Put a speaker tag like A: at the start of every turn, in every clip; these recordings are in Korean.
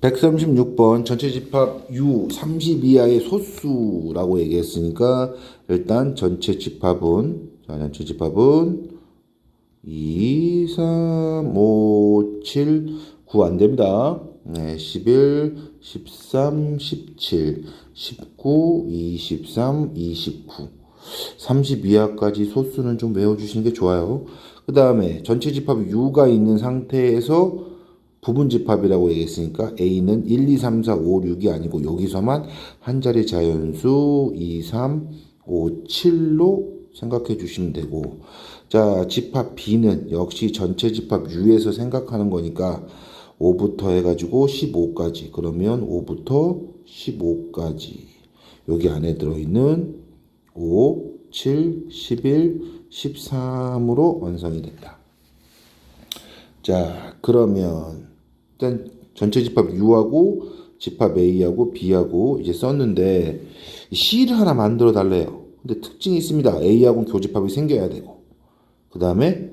A: 136번 전체 집합 U 30 이하의 소수라고 얘기했으니까 일단 전체 집합은 자, 전체 집합은 2, 3, 5, 7, 9 안 됩니다. 네, 11, 13, 17, 19, 23, 29. 30 이하까지 소수는 좀 외워주시는 게 좋아요. 그 다음에 전체 집합 U가 있는 상태에서 부분 집합이라고 얘기했으니까 A는 1, 2, 3, 4, 5, 6이 아니고 여기서만 한 자리 자연수 2, 3, 5, 7로 생각해 주시면 되고 자 집합 B는 역시 전체 집합 U에서 생각하는 거니까 5부터 해가지고 15까지 그러면 5부터 15까지 여기 안에 들어있는 5, 7, 11, 13으로 완성이 된다. 자, 그러면 일단 전체 집합 U하고 집합 A하고 B하고 이제 썼는데 C를 하나 만들어 달래요. 근데 특징이 있습니다. A하고 교집합이 생겨야 되고 그 다음에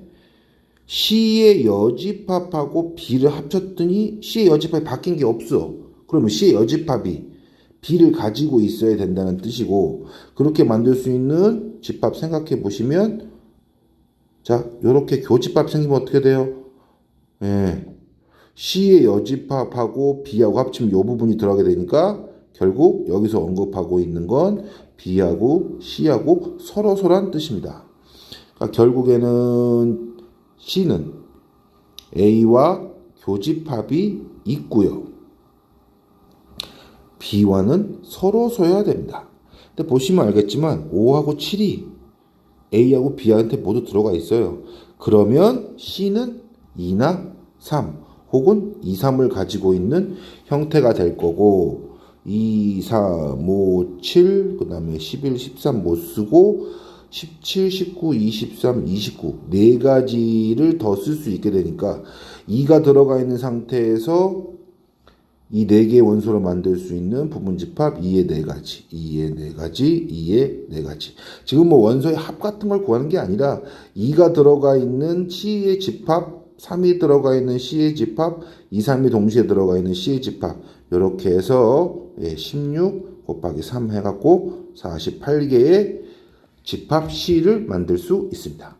A: C의 여집합하고 B를 합쳤더니 C의 여집합이 바뀐 게 없어. 그러면 C의 여집합이 B를 가지고 있어야 된다는 뜻이고 그렇게 만들 수 있는 집합 생각해 보시면 자, 요렇게 교집합 생기면 어떻게 돼요? 예. C의 여집합하고 B하고 합치면 요 부분이 들어가게 되니까 결국 여기서 언급하고 있는 건 B하고 C하고 서로서란 뜻입니다. 그러니까 결국에는 C는 A와 교집합이 있고요. B와는 서로서야 됩니다. 근데 보시면 알겠지만 5하고 7이 A하고 B한테 모두 들어가 있어요. 그러면 C는 2나 3 혹은 2, 3을 가지고 있는 형태가 될 거고 2, 3, 5, 7, 그 다음에 11, 13 못 쓰고 17, 19, 23, 29 네 가지를 더 쓸 수 있게 되니까 2가 들어가 있는 상태에서 이 네 개의 원소를 만들 수 있는 부분집합 2의 네 가지, 2의 네 가지, 2의 네 가지. 지금 뭐 원소의 합 같은 걸 구하는 게 아니라 2가 들어가 있는 C의 집합, 3이 들어가 있는 C의 집합, 2, 3이 동시에 들어가 있는 C의 집합. 이렇게 해서 16 곱하기 3 해갖고 48개의 집합 C를 만들 수 있습니다.